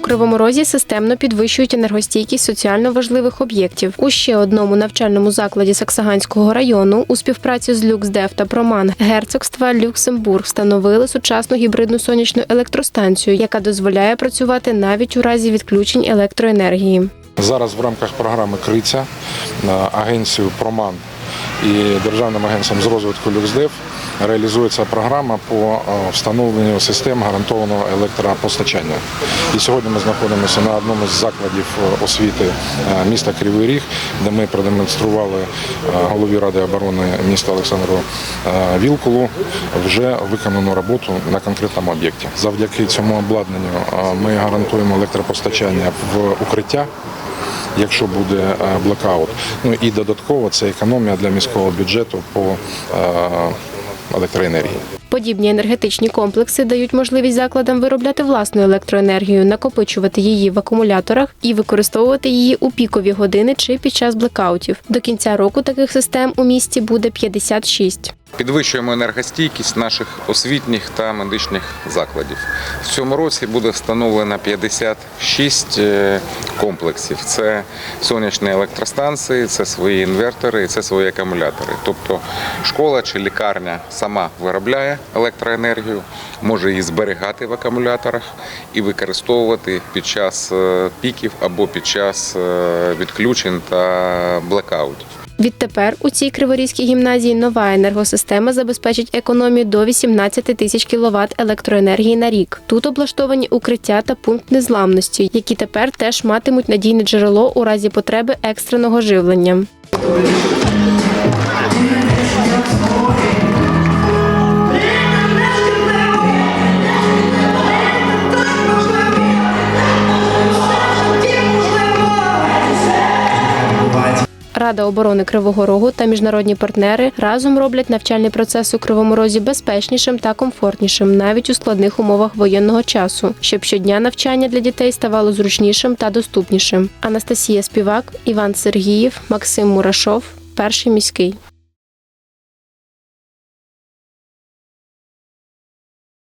Кривому Розі системно підвищують енергостійкість соціально важливих об'єктів. У ще одному навчальному закладі Саксаганського району у співпраці з Люксдев та Проман герцогства Люксембург встановили сучасну гібридну сонячну електростанцію, яка дозволяє працювати навіть у разі відключень електроенергії. Зараз в рамках програми Криця агенцією Проман і Державним агентством з розвитку Люксдев реалізується програма по е, встановленню систем гарантованого електропостачання. І сьогодні ми знаходимося на одному з закладів е, освіти е, міста Кривий Ріг, де ми продемонстрували голові Ради оборони міста Олександру Вілкулу вже виконану роботу на конкретному об'єкті. Завдяки цьому обладнанню ми гарантуємо електропостачання в укриття якщо буде блекаут. Ну і додатково це економія для міського бюджету по електроенергії. Подібні енергетичні комплекси дають можливість закладам виробляти власну електроенергію, накопичувати її в акумуляторах і використовувати її у пікові години чи під час блекаутів. До кінця року таких систем у місті буде 56. Підвищуємо енергостійкість наших освітніх та медичних закладів. В цьому році буде встановлено 56 е, комплексів. Це сонячні електростанції, це свої інвертори, це свої акумулятори. Тобто школа чи лікарня сама виробляє електроенергію, може її зберігати в акумуляторах і використовувати під час е, піків або під час е, відключень та блекаутів. Відтепер у цій криворізькій гімназії нова енергосистема забезпечить економію до 18 тисяч кВт електроенергії на рік. Тут облаштовані укриття та пункт незламності, які тепер теж матимуть надійне джерело у разі потреби екстреного живлення. Рада оборони Кривого Рогу та міжнародні партнери разом роблять навчальний процес у Кривому Розі безпечнішим та комфортнішим, навіть у складних умовах воєнного часу, щоб щодня навчання для дітей ставало зручнішим та доступнішим. Анастасія Співак, Іван Сергіїв, Максим Мурашов, перший міський.